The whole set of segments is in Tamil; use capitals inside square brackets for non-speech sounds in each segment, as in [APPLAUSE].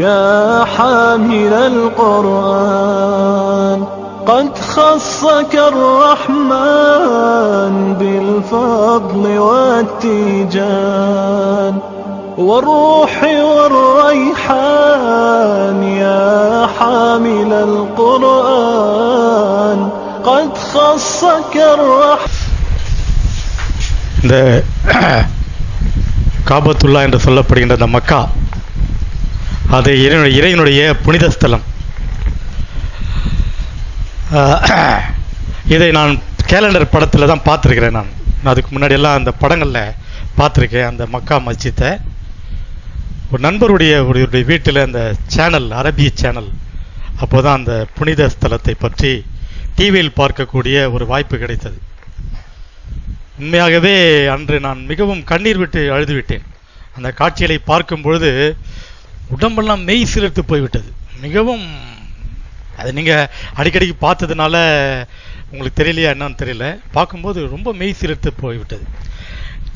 يا حامل القرآن قد خصك الرحمن بالفضل والتيجان والروح والريحان يا حامل القرآن قد خصك الرحمن இந்த [COUGHS] காபத்துல்லா என்று சொல்லப்படுகின்ற இந்த மக்கா அது இறைவனுடைய இறைவனுடைய புனித ஸ்தலம். இதை நான் கேலண்டர் படத்தில் தான் பார்த்துருக்கிறேன் நான். அதுக்கு முன்னாடியெல்லாம் அந்த படங்களில் பார்த்துருக்கேன். அந்த மக்கா மஸ்ஜித்தை. ஒரு நண்பருடைய ஒரு வீட்டில் அந்த சேனல் அரபிய சேனல் அப்போ தான் அந்த புனித ஸ்தலத்தை பற்றி டிவியில் பார்க்கக்கூடிய ஒரு வாய்ப்பு கிடைத்தது. உண்மையாகவே அன்று நான் மிகவும் கண்ணீர் விட்டு அழுது விட்டேன் அந்த காட்சிகளை பார்க்கும் பொழுது உடம்பெல்லாம் மெய் சிலிர்த்து போய்விட்டது. மிகவும் அது நீங்கள் அடிக்கடிக்கு பார்த்ததுனால உங்களுக்கு தெரியலையா என்னன்னு தெரியல. பார்க்கும்போது ரொம்ப மெய் சிலிர்த்து போய்விட்டது.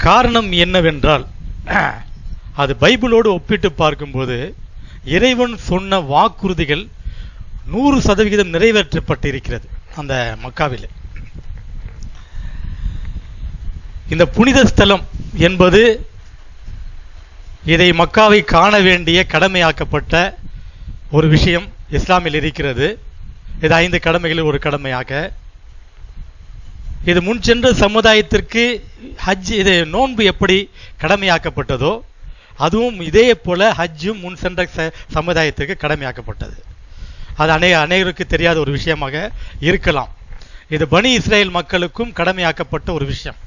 காரணம் என்னவென்றால் [CLEARS THROAT] அது பைபிளோடு ஒப்பிட்டு பார்க்கும்போது இறைவன் சொன்ன வாக்குறுதிகள் நூறு சதவிகிதம் நிறைவேற்றப்பட்டு இருக்கிறது அந்த மக்காவில். இந்த புனித ஸ்தலம் என்பது இதை மக்காவை காண வேண்டிய கடமையாக்கப்பட்ட ஒரு விஷயம் இஸ்லாமில் இருக்கிறது. இது ஐந்து கடமைகளில் ஒரு கடமையாக. இது முன் சென்ற சமுதாயத்திற்கு ஹஜ் இது நோன்பு எப்படி கடமையாக்கப்பட்டதோ அதுவும் இதே போல ஹஜ்ஜும் முன் சென்ற ச- சமுதாயத்திற்கு கடமையாக்கப்பட்டது. அது அனை அநேகருக்கு தெரியாத ஒரு விஷயமாக இருக்கலாம். இது பனி இஸ்ரேல் மக்களுக்கும் கடமையாக்கப்பட்ட ஒரு விஷயம்.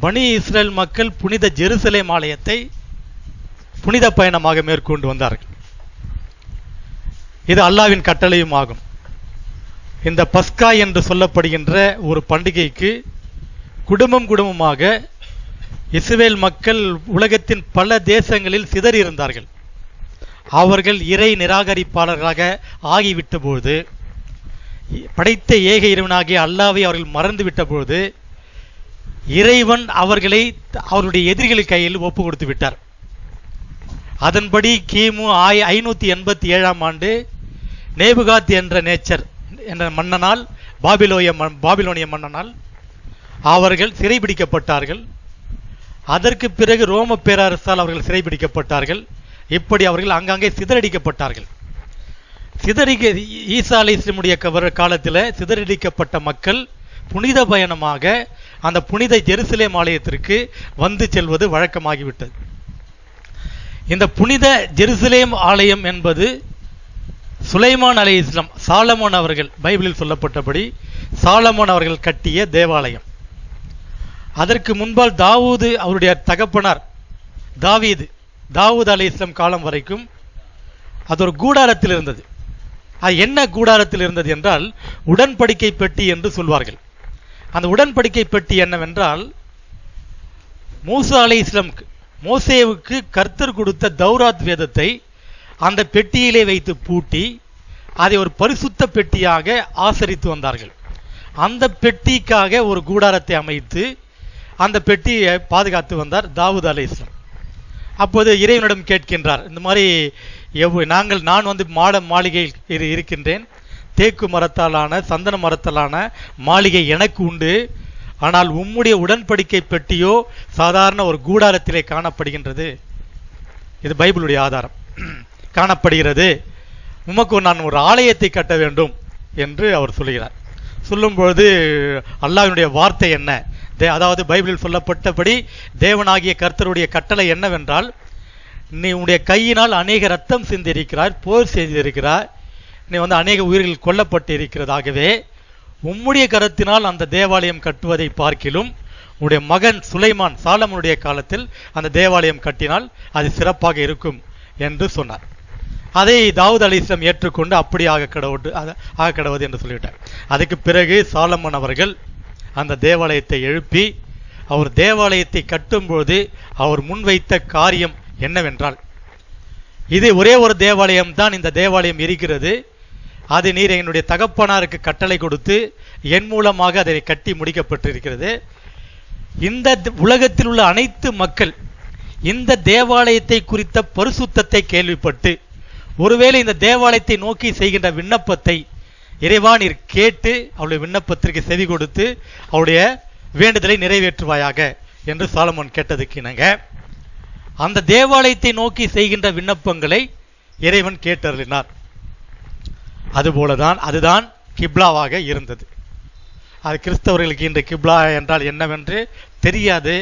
பனி இஸ்ரேல் மக்கள் புனித ஜெருசலேம் ஆலயத்தை புனித பயணமாக மேற்கொண்டு வந்தார்கள். இது அல்லாவின் கட்டளையும் ஆகும் இந்த பஸ்கா என்று சொல்லப்படுகின்ற ஒரு பண்டிகைக்கு குடும்பம் குடும்பமாக இஸ்ரேல் மக்கள் உலகத்தின் பல தேசங்களில் சிதறி இருந்தார்கள் அவர்கள் இறை நிராகரிப்பாளர்களாக ஆகிவிட்ட படைத்த ஏக இறைவனாகிய அல்லாவை அவர்கள் மறந்து பொழுது இறைவன் அவர்களை அவருடைய எதிரிகள் கையில் ஒப்பு கொடுத்து விட்டார். அதன்படி கிமு ஆய் ஐநூத்தி எண்பத்தி ஏழாம் ஆண்டு நேபுகாத் என்ற நேச்சர் என்ற மன்னனால் பாபிலோய பாபிலோனிய மன்னனால் அவர்கள் சிறைபிடிக்கப்பட்டார்கள். அதற்கு பிறகு ரோம பேரரசால் அவர்கள் சிறைபிடிக்கப்பட்டார்கள். இப்படி அவர்கள் அங்கங்கே சிதறடிக்கப்பட்டார்கள். சிதறிக்க ஈசா அலிஸ்லமுடைய காலத்தில் சிதறடிக்கப்பட்ட மக்கள் புனித பயணமாக அந்த புனித ஜெருசலேம் ஆலயத்திற்கு வந்து செல்வது வழக்கமாகிவிட்டது. இந்த புனித ஜெருசலேம் ஆலயம் என்பது சுலைமான் அலை இஸ்லாம் சாலமோன் அவர்கள் பைபிளில் சொல்லப்பட்டபடி சாலமோன் அவர்கள் கட்டிய தேவாலயம். அதற்கு முன்பால் தாவூது அவருடைய தகப்பனார் தாவீது தாவூத் அலை இஸ்லாம் காலம் வரைக்கும் அது ஒரு கூடாரத்தில் இருந்தது. அது என்ன கூடாரத்தில் இருந்தது என்றால் உடன்படிக்கை பெட்டி என்று சொல்வார்கள். அந்த உடன்படிக்கை பெட்டி என்னவென்றால் மூசா அலை இஸ்லாமுக்கு மோசேவுக்கு கர்த்தர் கொடுத்த தௌராத் வேதத்தை அந்த பெட்டியிலே வைத்து பூட்டி அதை ஒரு பரிசுத்த பெட்டியாக ஆசரித்து வந்தார்கள். அந்த பெட்டிக்காக ஒரு கூடாரத்தை அமைத்து அந்த பெட்டியை பாதுகாத்து வந்தார் தாவூத் அலை இஸ்லாம். அப்போது இறைவனிடம் கேட்கின்றார் இந்த மாதிரி எவ் நாங்கள் நான் வந்து மாட மாளிகையில் இரு இருக்கின்றேன். தேக்கு மரத்தாலான சந்தன மரத்தாலான மாளிகை எனக்கு உண்டு. ஆனால் உம்முடைய உடன்படிக்கை பெட்டியோ சாதாரண ஒரு கூடாரத்திலே காணப்படுகின்றது. இது பைபிளுடைய ஆதாரம். [CLEARS THROAT] காணப்படுகிறது. உமக்கு நான் ஒரு ஆலயத்தை கட்ட வேண்டும் என்று அவர் சொல்கிறார் சொல்லும்பொழுது அல்லாவினுடைய வார்த்தை என்ன? தே- அதாவது பைபிளில் சொல்லப்பட்டபடி தேவனாகிய கர்த்தருடைய கட்டளை என்னவென்றால் நீ உன்னுடைய கையினால் அநேக ரத்தம் சிந்திருக்கிறாய் போர் செய்திருக்கிறாய் நீ வந்து அநேக உயிர்கள் கொல்லப்பட்டு இருக்கிறதாகவே உம்முடைய கரத்தினால் அந்த தேவாலயம் கட்டுவதை பார்க்கிலும் உன்னுடைய மகன் சுலைமான் சாலமனுடைய காலத்தில் அந்த தேவாலயம் கட்டினால் அது சிறப்பாக இருக்கும் என்று சொன்னார். அதை தாவூத் அலி இஸ்லாம் ஏற்றுக்கொண்டு அப்படி ஆக கடவுடு ஆக கடவுது என்று சொல்லிவிட்டார். அதுக்கு பிறகு சாலமன் அவர்கள் அந்த தேவாலயத்தை எழுப்பி அவர் தேவாலயத்தை கட்டும்போது அவர் முன்வைத்த காரியம் என்னவென்றால் இது ஒரே ஒரு தேவாலயம் தான் இந்த தேவாலயம் இருக்கிறது. அது நீர் என்னுடைய தகப்பனாருக்கு கட்டளை கொடுத்து என் மூலமாக அதை கட்டி முடிக்கப்பட்டிருக்கிறது. இந்த உலகத்தில் உள்ள அனைத்து மக்கள் இந்த தேவாலயத்தை குறித்த பரிசுத்தத்தை கேள்விப்பட்டு ஒருவேளை இந்த தேவாலயத்தை நோக்கி செய்கின்ற விண்ணப்பத்தை இறைவா நீர் கேட்டு அவளுடைய விண்ணப்பத்திற்கு செவி கொடுத்து அவளுடைய வேண்டுதலை நிறைவேற்றுவாயாக என்று சாலமோன் கேட்டதுக்கு இணங்க அந்த தேவாலயத்தை நோக்கி செய்கின்ற விண்ணப்பங்களை இறைவன் கேட்டருளினார். அதுபோல தான் அதுதான் கிப்லாவாக இருந்தது. அது கிறிஸ்தவர்களுக்கு இன்று கிப்லா என்றால் என்னவென்று தெரியாது.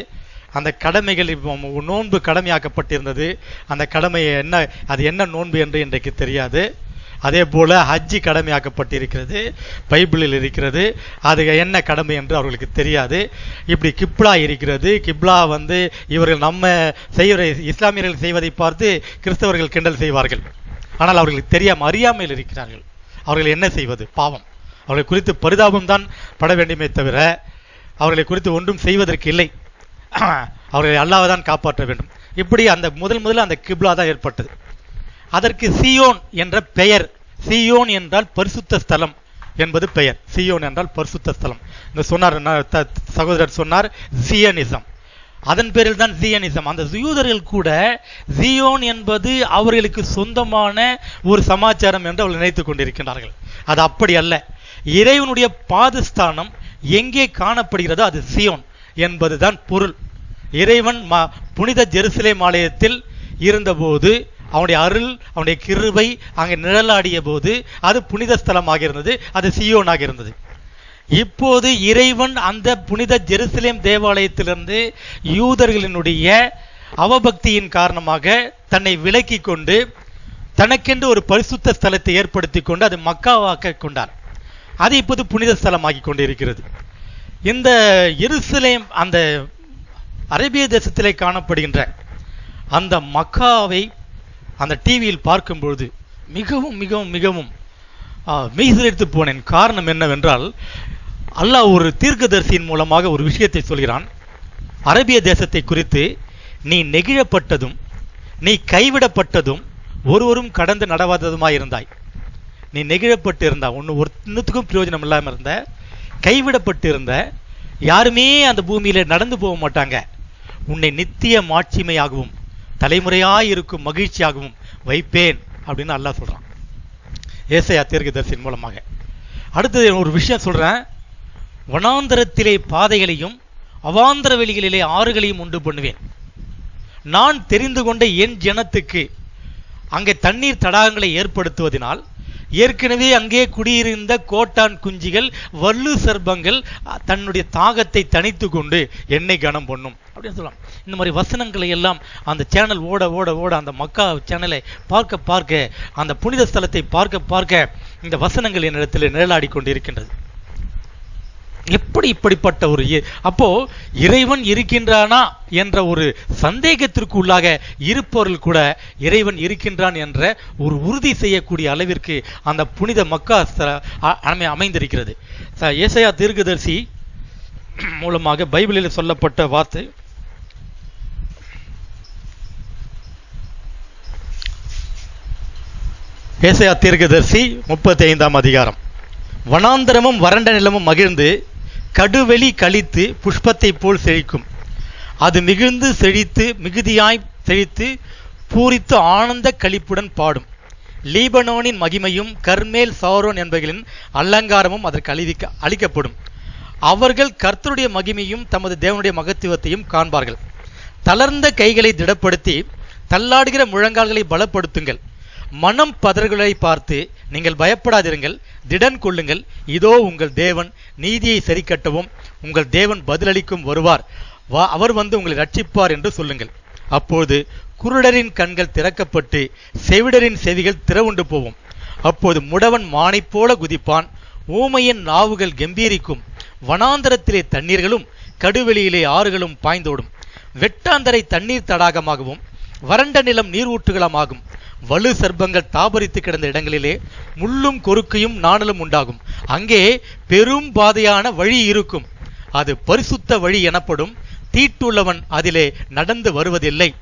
அந்த கடமைகள் இப்போ நோன்பு கடமையாக்கப்பட்டிருந்தது. அந்த கடமையை என்ன அது என்ன நோன்பு என்று இன்றைக்கு தெரியாது. அதே போல் ஹஜ்ஜி கடமையாக்கப்பட்டிருக்கிறது பைபிளில் இருக்கிறது. அது என்ன கடமை என்று அவர்களுக்கு தெரியாது. இப்படி கிப்லா இருக்கிறது. கிப்லா வந்து இவர்கள் நம்ம செய்கிற இஸ்லாமியர்கள் செய்வதை பார்த்து கிறிஸ்தவர்கள் கிண்டல் செய்வார்கள். ஆனால் அவர்களுக்கு தெரியாமல் அறியாமையில் இருக்கிறார்கள். அவர்கள் என்ன செய்வது? பாவம். அவர்களை குறித்து பரிதாபம் தான் பட வேண்டுமே தவிர அவர்களை குறித்து ஒன்றும் செய்வதற்கு இல்லை. [CLEARS THROAT] அவர்களை அல்லாஹ் தான் காப்பாற்ற வேண்டும். இப்படி அந்த முதல் முதல்ல அந்த கிப்லா தான் ஏற்பட்டது. அதற்கு சியோன் என்ற பெயர். சியோன் என்றால் பரிசுத்த ஸ்தலம் என்பது பெயர். சியோன் என்றால் பரிசுத்த ஸ்தலம். இந்த சொன்னார் த- சகோதரர் சொன்னார் சியனிசம். அதன் பேரில் தான் ஜியனிசம். அந்த யூதர்கள் கூட ஜியோன் என்பது அவர்களுக்கு சொந்தமான ஒரு சமாச்சாரம் என்று அவர்கள் நினைத்துக் கொண்டிருக்கின்றார்கள். அது அப்படி அல்ல. இறைவனுடைய பாதஸ்தானம் எங்கே காணப்படுகிறதோ அது சியோன் என்பதுதான் பொருள். இறைவன் ம- புனித ஜெருசலே மாலயத்தில் இருந்தபோது அவனுடைய அருள் அவனுடைய கிருபை அங்கே நிழலாடிய போது அது புனித ஸ்தலமாக இருந்தது அது சியோனாக இருந்தது. இப்போது இறைவன் அந்த புனித ஜெருசலேம் தேவாலயத்திலிருந்து யூதர்களினுடைய அவபக்தியின் காரணமாக தன்னை விலக்கி கொண்டு தனக்கென்று ஒரு பரிசுத்த ஸ்தலத்தை ஏற்படுத்தி கொண்டு அது மக்காவாக்க கொண்டார். அது இப்போது புனித ஸ்தலமாகி கொண்டிருக்கிறது. இந்த எருசலேம் அந்த அரேபிய தேசத்திலே காணப்படுகின்ற அந்த மக்காவை அந்த டிவியில் பார்க்கும்பொழுது மிகவும் மிகவும் மிகவும் ஆ, மெய்சிலிர்த்து போனேன். காரணம் என்னவென்றால் அல்லாஹ் ஒரு தீர்க்கதரிசியின் மூலமாக ஒரு விஷயத்தை சொல்கிறான். அரேபிய தேசத்தை குறித்து நீ நெகிழப்பட்டதும் நீ கைவிடப்பட்டதும் ஒருவரும் கடந்து நடவாததுமாக இருந்தாய். நீ நெகிழப்பட்டு இருந்தா ஒன்று ஒன்றுத்துக்கும் பிரயோஜனம் இல்லாமல் இருந்த கைவிடப்பட்டு இருந்த யாருமே அந்த பூமியில நடந்து போக மாட்டாங்க. உன்னை நித்திய மாட்சிமையாகவும் தலைமுறையாக இருக்கும் மகிழ்ச்சியாகவும் வைப்பேன் அப்படின்னு அல்லாஹ் சொல்றான். ஏசையா தீர்க்கதரிசியின் மூலமாக. அடுத்தது ஒரு விஷயம் சொல்றேன். வனாந்தரத்திலே பாதைகளையும் அவாந்தர வெளிகளிலே ஆறுகளையும் உண்டு பண்ணுவேன். நான் தெரிந்து கொண்ட என் ஜனத்துக்கு அங்கே தண்ணீர் தடாகங்களை ஏற்படுத்துவதனால் ஏற்கனவே அங்கே குடியிருந்த கோட்டான் குஞ்சிகள் வல்லு சர்பங்கள் தன்னுடைய தாகத்தை தணித்து கொண்டு என்னை கனம் பண்ணும். அப்படின்னு சொல்லலாம். இந்த மாதிரி வசனங்களை எல்லாம் அந்த சேனல் ஓட ஓட ஓட அந்த மக்கா சேனலை பார்க்க பார்க்க அந்த புனித ஸ்தலத்தை பார்க்க பார்க்க இந்த வசனங்கள் என்னிடத்தில் நிழலாடி கொண்டிருக்கின்றது. எப்படி இப்படிப்பட்ட ஒரு அப்போ இறைவன் இருக்கின்றானா என்ற ஒரு சந்தேகத்திற்கு உள்ளாக இருப்பவர்கள் கூட இறைவன் இருக்கின்றான் என்ற ஒரு உறுதி செய்யக்கூடிய அளவிற்கு அந்த புனித மக்கா அமை அமைந்திருக்கிறது. ஏசையா ஏசாயா தீர்க்கதரிசி மூலமாக பைபிளில் சொல்லப்பட்ட வார்த்தை. ஏசையா தீர்க்கதரிசி முப்பத்தி ஐந்தாம் அதிகாரம். வனாந்தரமும் வறண்ட நிலமும் மகிழ்ந்து கடுவெளி கழித்து புஷ்பத்தைப் போல் செழிக்கும். அது மிகுந்து செழித்து மிகுதியாய் செழித்து பூரித்து ஆனந்த களிப்புடன் பாடும். லீபனோனின் மகிமையும் கர்மேல் சாரோன் என்பவர்களின் அலங்காரமும் அதற்கு அழிவிக்க அளிக்கப்படும் அவர்கள் கர்த்தருடைய மகிமையும் தமது தேவனுடைய மகத்துவத்தையும் காண்பார்கள். தளர்ந்த கைகளை திடப்படுத்தி தள்ளாடுகிற முழங்கால்களை பலப்படுத்துங்கள். மனம் பதறுகளை பார்த்து நீங்கள் பயப்படாதிருங்கள் திடன் கொள்ளுங்கள். இதோ உங்கள் தேவன் நீதியை சரிக்கட்டவும் உங்கள் தேவன் பதிலளிக்கும் வருவார். வா அவர் வந்து உங்களை ரட்சிப்பார் என்று சொல்லுங்கள். அப்போது குருடரின் கண்கள் திறக்கப்பட்டு செவிடரின் செவிகள் திறவுண்டு போவோம். அப்போது முடவன் மானை போல குதிப்பான். ஊமையின் நாவுகள் கம்பீரிக்கும். வனாந்தரத்திலே தண்ணீர்களும் கடுவெளியிலே ஆறுகளும் பாய்ந்தோடும். வெட்டாந்தரை தண்ணீர் தடாகமாகவும் வறண்ட நிலம் நீர் ஊற்றுகளமாகும் வலு சர்ப்பங்கள் தாபரித்து கிடந்த இடங்களிலே முள்ளும் கொறுக்கையும் நாணலும் உண்டாகும். அங்கே பெரும் பாதையான வழி இருக்கும். அது பரிசுத்த வழி எனப்படும். தீட்டுள்ளவன் அதிலே நடந்து வருவதில்லை.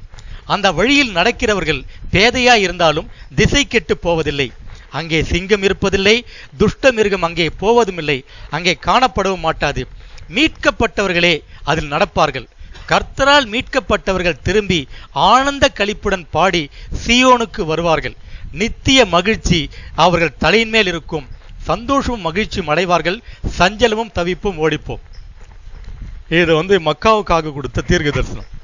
அந்த வழியில் நடக்கிறவர்கள் பேதையாய் இருந்தாலும் திசை கெட்டு போவதில்லை. அங்கே சிங்கம் இருப்பதில்லை. துஷ்ட மிருகம் அங்கே போவதுமில்லை. அங்கே காணப்படவும் மாட்டாது. மீட்கப்பட்டவர்களே அதில் நடப்பார்கள். கர்த்தரால் மீட்கப்பட்டவர்கள் திரும்பி ஆனந்த கழிப்புடன் பாடி சீயோனுக்கு வருவார்கள். நித்திய மகிழ்ச்சி அவர்கள் தலையின் மேல் இருக்கும். சந்தோஷமும் மகிழ்ச்சியும் அடைவார்கள். சஞ்சலமும் தவிப்பும் ஓடிப்போம். இது வந்து மக்காவுக்காக கொடுத்த தீர்க்க தரிசனம்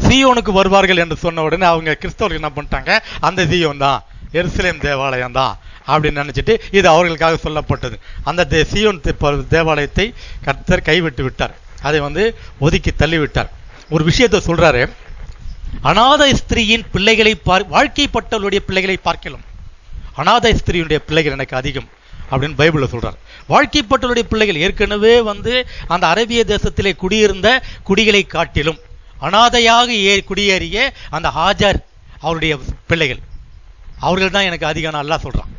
சீயோனுக்கு வருவார்கள் என்று சொன்ன உடனே அவங்க கிறிஸ்தவர்கள் என்ன பண்ணிட்டாங்க? அந்த சியோன் தான் எருசலேம் தேவாலயம் தான் அப்படின்னு நினைச்சிட்டு இது அவர்களுக்காக சொல்லப்பட்டது. அந்த தே- தேவாலயத்தை கர்த்தர் கைவிட்டு விட்டார். அதை வந்து ஒதுக்கி தள்ளிவிட்டார். ஒரு விஷயத்தை சொல்றாரு அநாத ஸ்திரீயின் பிள்ளைகளை பார் வாழ்க்கைப்பட்டவர்களுடைய பிள்ளைகளை பார்க்கலாம். அநாத ஸ்திரீயுடைய பிள்ளைகள் எனக்கு அதிகம் அப்படின்னு பைபிளில் சொல்றார். வாழ்க்கைப்பட்டவருடைய பிள்ளைகள் ஏற்கனவே வந்து அந்த அரேபிய தேசத்திலே குடியிருந்த குடிகளை காட்டிலும் அனாதையாக ஏ குடியேறிய அந்த ஹாஜர் அவருடைய பிள்ளைகள். அவர்கள் தான் எனக்கு அதிகம் நல்லா சொல்றான்.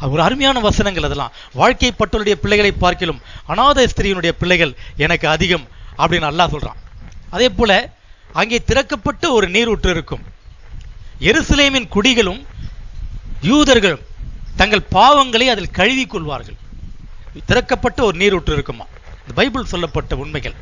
அது ஒரு அருமையான வசனங்கள் அதெல்லாம். வாழ்க்கைப்பட்டவருடைய பிள்ளைகளை பார்க்கிலும் அநாத ஸ்திரீயினுடைய பிள்ளைகள் எனக்கு அதிகம் அப்படின்னு அல்லாஹ் சொல்றான். அதே போல அங்கே திறக்கப்பட்ட ஒரு நீரூற்று இருக்கும். எருசலேமின் குடிகளும் யூதர்களும் தங்கள் பாவங்களை அதில் கழுவி கொள்வார்கள். திறக்கப்பட்ட ஒரு நீரூற்று இருக்குமா? இந்த பைபிள் சொல்லப்பட்ட உண்மைகள்.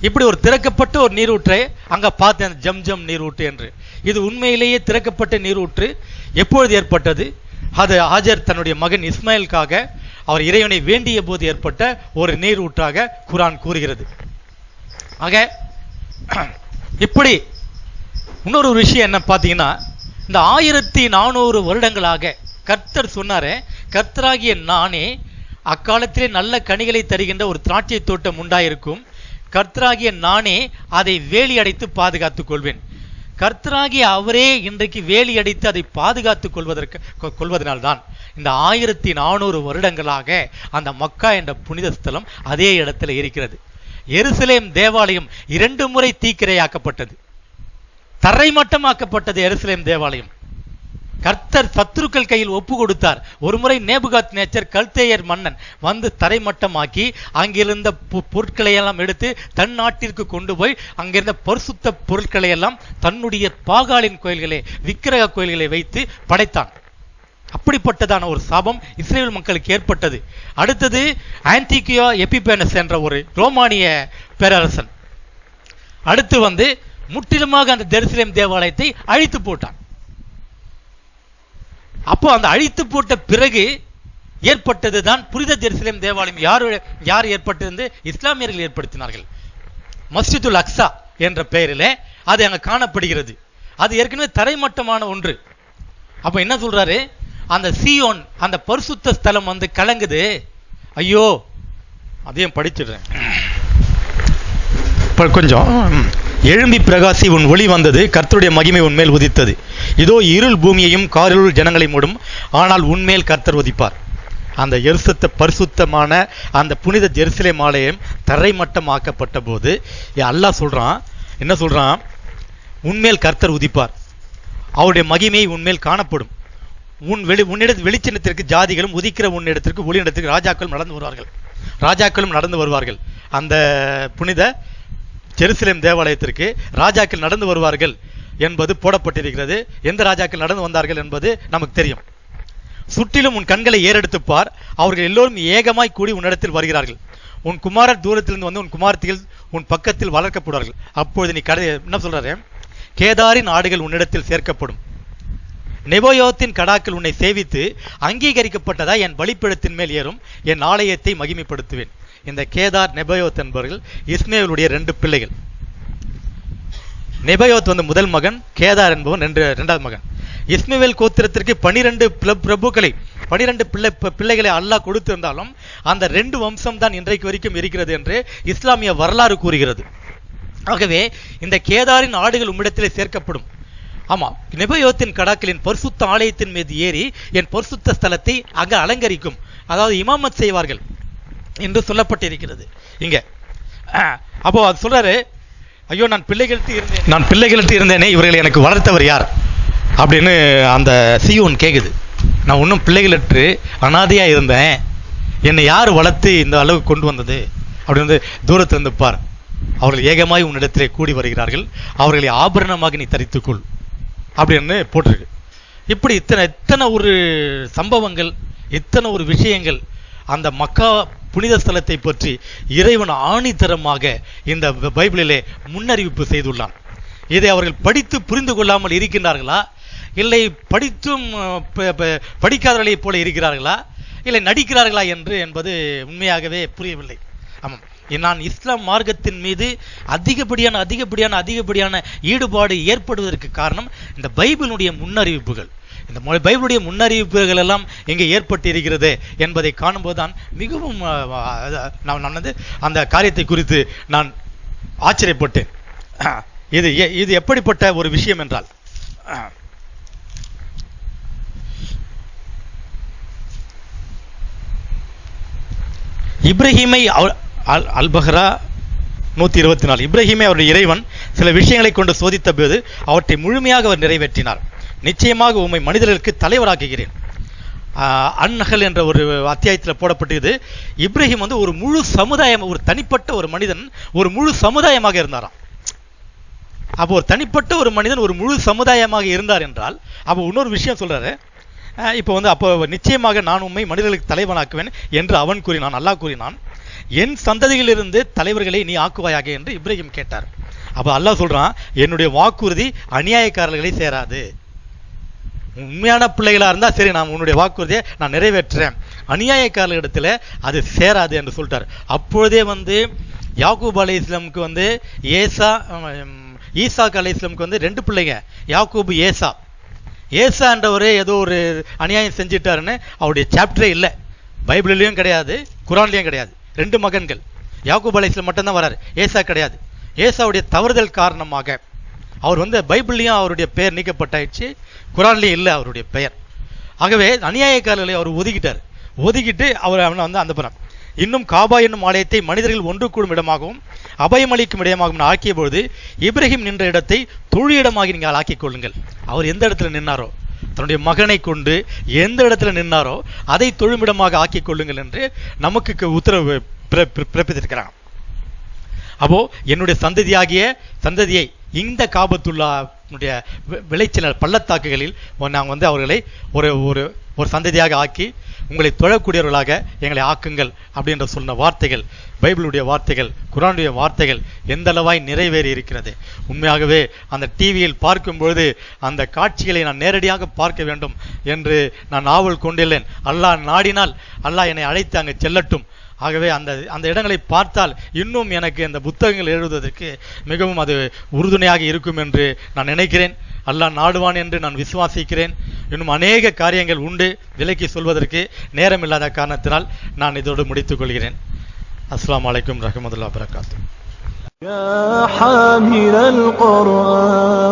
இப்படி ஒரு திறக்கப்பட்ட ஒரு நீரூற்றை அங்க பார்த்தேன் ஜம் ஜம் நீரூற்று என்று. இது உண்மையிலேயே திறக்கப்பட்ட நீரூற்று. எப்பொழுது ஏற்பட்டது? அது ஆஜர் தன்னுடைய மகன் இஸ்மாயிலுக்காக அவர் இறைவனை வேண்டிய போது ஏற்பட்ட ஒரு நீரூற்றாக குரான் கூறுகிறது. ஆக இப்படி இன்னொரு ஒரு விஷயம் என்ன பார்த்தீங்கன்னா இந்த ஆயிரத்தி நானூறு வருடங்களாக கர்த்தர் சொன்னார கர்த்தராகிய நானே அக்காலத்திலே நல்ல கனிகளை தருகின்ற ஒரு திராட்சை தோட்டம் உண்டாயிருக்கும். கர்த்தராகிய நானே அதை வேலி அடைத்து பாதுகாத்துக் கொள்வேன். கர்த்தராகிய அவரே இன்றைக்கு வேலி அடித்து அதை பாதுகாத்துக் கொள்வதற்கு கொள்வதனால்தான் இந்த ஆயிரத்தி நானூறு வருடங்களாக அந்த மக்கா என்ற புனித ஸ்தலம் அதே இடத்துல இருக்கிறது. எருசலேம் தேவாலயம் இரண்டு முறை தீக்கிரையாக்கப்பட்டது. தரைமட்டமாக்கப்பட்டது எருசலேம் தேவாலயம். கர்த்தர் சத்துருக்கள் கையில் ஒப்பு கொடுத்தார் ஒருமுறை நேபுகாத் நேச்சர் கல்தேயர் மன்னன் வந்து தரைமட்டமாக்கி அங்கிருந்த பொ- பொருட்களை எல்லாம் எடுத்து தன் நாட்டிற்கு கொண்டு போய் அங்கிருந்த பரிசுத்த பொருட்களை எல்லாம் தன்னுடைய பாகாலின் கோயில்களை விக்கிரக கோயில்களை வைத்து படைத்தான். அப்படிப்பட்டதான ஒரு சாபம் இஸ்ரேல் மக்களுக்கு ஏற்பட்டது. அடுத்தது ஆன்டிகியோ எபிபேனஸ் என்ற ஒரு ரோமானிய பேரரசன். அடுத்து வந்து முற்றிலுமாக அந்த ஜெருசலேம் தேவாலயத்தை அழித்து போட்டான். அப்போ அந்த அழித்து போட்ட பிறகு ஏற்பட்டது தான் புனித ஜெருசலேம் தேவாலயம். யார் யார் ஏற்பட்டிருந்து? இஸ்லாமியர்கள் ஏற்படுத்தினார்கள். மஸ்ஜிதுல் அக்ஸா என்ற பெயரிலே அது அங்கே காணப்படுகிறது. அது ஏற்கனவே தரைமட்டமான ஒன்று. அப்ப என்ன சொல்றாரு? அந்த சியோன் அந்த பரிசுத்த ஸ்தலம் வந்து கலங்குது. ஐயோ அதையும் படிச்சிடுறேன். கொஞ்சம். எழும்பி பிரகாசி உன் ஒளி வந்தது கர்த்தருடைய மகிமை உன்மேல் உதித்தது. இதோ இருள் பூமியையும் காரிருள் ஜனங்களை மூடும் ஆனால் உன்மேல் கர்த்தர் உதிப்பார். அந்த எருசத்த பரிசுத்தமான அந்த புனித ஜெருசலேம் ஆலயம் தரைமட்டமாக்கப்பட்ட போது அல்லாஹ் சொல்றான் என்ன சொல்றான்? உன்மேல் கர்த்தர் உதிப்பார். அவருடைய மகிமை உன்மேல் காணப்படும். உன் வெளி உன்னிட வெளிச்சினத்திற்கு ஜாதிகளும் உதிக்கிற உன்னிடத்திற்கு ஒளியிடத்திற்கு ராஜாக்களும் நடந்து வருவார்கள். ராஜாக்களும் நடந்து வருவார்கள். அந்த புனித ஜெருசலேம் தேவாலயத்திற்கு ராஜாக்கள் நடந்து வருவார்கள் என்பது போடப்பட்டிருக்கிறது. எந்த ராஜாக்கள் நடந்து வந்தார்கள் என்பது நமக்கு தெரியும். சுற்றிலும் உன் கண்களை ஏறெடுத்துப்பார் அவர்கள் எல்லோரும் ஏகமாய் கூடி உன்னிடத்தில் வருகிறார்கள். உன் குமாரர் தூரத்திலிருந்து வந்து உன் குமாரத்திகள் உன் பக்கத்தில் வளர்க்கப்படுவார்கள். அப்பொழுது நீ கடை என்ன சொல்றாரு? கேதாரின் ஆடுகள் உன்னிடத்தில் சேர்க்கப்படும். நெபோயோத்தின் கடாக்கள் உன்னை சேவித்து அங்கீகரிக்கப்பட்டதா என் பலிப்பிடத்தின் மேல் ஏறும்? என் ஆலயத்தை மகிமைப்படுத்துவேன். இந்த கேதார் நெபயோத் என்பவர்கள் இஸ்மேலுடைய ரெண்டு பிள்ளைகள். நெபயோத் வந்து முதல் மகன் கேதார் என்பவன் ரெண்டு ரெண்டாவது மகன். இஸ்மேல் கோத்திரத்திற்கு பனிரெண்டு பிரபுக்களை பனிரெண்டு பிள்ளை பிள்ளைகளை அல்லாஹ் கொடுத்திருந்தாலும் அந்த ரெண்டு வம்சம் தான் இன்றைக்கு வரைக்கும் இருக்கிறது என்று இஸ்லாமிய வரலாறு கூறுகிறது. ஆகவே இந்த கேதாரின் ஆடுகள் உம்மிடத்திலே சேர்க்கப்படும். ஆமாம் நெபயோத்தின் கடாக்களின் பரிசுத்த ஆலயத்தின் மீது ஏறி என் பரிசுத்த ஸ்தலத்தை அங்கு அலங்கரிக்கும். அதாவது இமாமத் செய்வார்கள் என்று சொல்லப்பட்டிருக்கிறது. இங்கே. அப்போ அது சொல்றாரு ஐயோ நான் பிள்ளைகளுக்கு இருந்தேன். நான் பிள்ளைகளுக்கு இருந்தேனே இவர்கள் எனக்கு வளர்த்தவர் யார்? அப்படின்னு அந்த சியோன் கேட்குது நான் இன்னும் பிள்ளைகளற்று அனாதையாக இருந்தேன். என்னை யார் வளர்த்து இந்த அளவுக்கு கொண்டு வந்தது? அப்படின்னு தூரத்திலிருந்து பார். அவர்கள் ஏகமாய் உன்னிடத்திலே கூடி வருகிறார்கள். அவர்களை ஆபரணமாக நீ தரித்துக்கொள். அப்படின்னு போட்டிருக்கு. இப்படி இத்தனை இத்தனை ஒரு சம்பவங்கள் இத்தனை ஒரு விஷயங்கள் அந்த மக்கா புனித ஸ்தலத்தை பற்றி இறைவன் ஆணித்தரமாக இந்த பைபிளிலே முன்னறிவிப்பு செய்துள்ளான். இதை அவர்கள் படித்து புரிந்து கொள்ளாமல் இருக்கின்றார்களா? இல்லை படித்தும் படிக்காதவர்களைப் போல இருக்கிறார்களா? இல்லை நடிக்கிறார்களா என்று என்பது உண்மையாகவே புரியவில்லை. ஆமாம். நான் இஸ்லாம் மார்க்கத்தின் மீது அதிகப்படியான அதிகப்படியான அதிகப்படியான ஈடுபாடு ஏற்படுவதற்கு காரணம் இந்த பைபிளுடைய முன்னறிவிப்புகள். இந்த மொ- பைபிளுடைய முன்னறிவிப்புகள் எல்லாம் இங்கே ஏற்பட்டிருக்கிறது என்பதை காணும்போது தான் மிகவும் நான் நான் வந்து அந்த காரியத்தை குறித்து நான் ஆச்சரியப்பட்டேன். இது எ- இது எப்படிப்பட்ட ஒரு விஷயம் என்றால் இப்ராஹிமை அவ- அல் அல்பஹரா நூற்றி இருபத்தி நாலு இப்ரஹீமே அவருடைய இறைவன் சில விஷயங்களை கொண்டு சோதித்த போது அவற்றை முழுமையாக அவர் நிறைவேற்றினார். நிச்சயமாக உண்மை மனிதர்களுக்கு தலைவராக்குகிறேன். ஆஹ், அந்நகல் என்ற ஒரு அத்தியாயத்தில் போடப்பட்டது இப்ராஹிம் வந்து ஒரு முழு சமுதாயம் ஒரு தனிப்பட்ட ஒரு மனிதன் ஒரு முழு சமுதாயமாக இருந்தாராம். அப்போ ஒரு தனிப்பட்ட ஒரு மனிதன் ஒரு முழு சமுதாயமாக இருந்தார் என்றால் அப்போ இன்னொரு விஷயம் சொல்கிறாரு இப்போ வந்து அப்போ நிச்சயமாக நான் உண்மை மனிதர்களுக்கு தலைவனாக்குவேன் என்று அவன் கூறினான் அல்லாஹ் கூறினான். என் சந்ததியிலிருந்து தலைவர்களை நீ ஆக்குவாயாக என்று இப்ராஹிம் கேட்டார். அப்போ அல்லாஹ் சொல்கிறான் என்னுடைய வாக்குறுதி அநியாயக்காரர்களை சேராது. உண்மையான பிள்ளைகளாக இருந்தால் சரி நான் உன்னுடைய வாக்குறுதியை நான் நிறைவேற்றுறேன். அநியாயக்காரர்களிடத்துல அது சேராது என்று சொல்லிட்டார். அப்பொழுதே வந்து யாக்கூப் அலி இஸ்லாமுக்கு வந்து ஏசா ஈசாக் அலி இஸ்லாமுக்கு வந்து ரெண்டு பிள்ளைங்க யாக்கூப் ஏசா. ஏசான்றவரே ஏதோ ஒரு அநியாயம் செஞ்சிட்டாருன்னு அவருடைய சாப்டரே இல்லை. பைபிள்லேயும் கிடையாது குரான்லேயும் கிடையாது. ரெண்டு மகன்கள். யாக்கூப் அலைஸ்ல மட்டும்தான் வராரு. ஏசா கிடையாது. ஏசாவுடைய தவறுதல் காரணமாக அவர் வந்து பைபிள்லயும் அவருடைய பெயர் நீக்கப்பட்டாயிடுச்சு. குரான்லயும் இல்லை அவருடைய பெயர். ஆகவே அநியாயக்காரர்களை அவர் ஒதுக்கிட்டார். ஒதுக்கிட்டு அவர் அவனை வந்து அந்த இன்னும் காபா என்னும் ஆலயத்தை மனிதர்கள் ஒன்று கூடும் இடமாகவும் அபயமளிக்கும் இடமாகவும் ஆக்கிய பொழுது இப்ராஹிம் நின்ற இடத்தை தொழிலிடமாகி நீங்கள் ஆக்கிக் கொள்ளுங்கள். அவர் எந்த இடத்துல நின்னாரோ தன்னுடைய மகனை கொண்டு எந்த இடத்துல நின்னாரோ அதை தொழுமிடமாக ஆக்கிக் கொள்ளுங்கள் என்று நமக்கு உத்தரவு பிற- அப்போ என்னுடைய சந்ததியாகிய சந்ததியை இந்த காபத்துள்ளாடைய விளைச்சல் பள்ளத்தாக்குகளில் நாங்கள் வந்து அவர்களை ஒரு ஒரு ஒரு சந்ததியாக ஆக்கி உங்களை தொழக்கூடியவர்களாக எங்களை ஆக்குங்கள் அப்படின்ற சொன்ன வார்த்தைகள் பைபிளுடைய வார்த்தைகள் குரானுடைய வார்த்தைகள் எந்த அளவாய் நிறைவேறி இருக்கிறது? உண்மையாகவே அந்த டிவியில் பார்க்கும்பொழுது அந்த காட்சிகளை நான் நேரடியாக பார்க்க வேண்டும் என்று நான் ஆவல் கொண்டுள்ளேன். அல்லாஹ் நாடினால் அல்லாஹ் என்னை அழைத்து அங்கே செல்லட்டும். ஆகவே அந்த அந்த இடங்களை பார்த்தால் இன்னும் எனக்கு அந்த புத்தகங்கள் எழுதுவதற்கு மிகவும் அது உறுதுணையாக இருக்கும் என்று நான் நினைக்கிறேன் அல்லாஹ் நாடுவான் என்று நான் விசுவாசிக்கிறேன் இன்னும் அநேக காரியங்கள் உண்டு விலக்கி சொல்வதற்கு நேரம் இல்லாத காரணத்தினால் நான் இதோடு முடித்துக் கொள்கிறேன் அஸ்ஸலாமு அலைக்கும் ரஹமத்துல்லா வரகாத்து يا حامل القرآن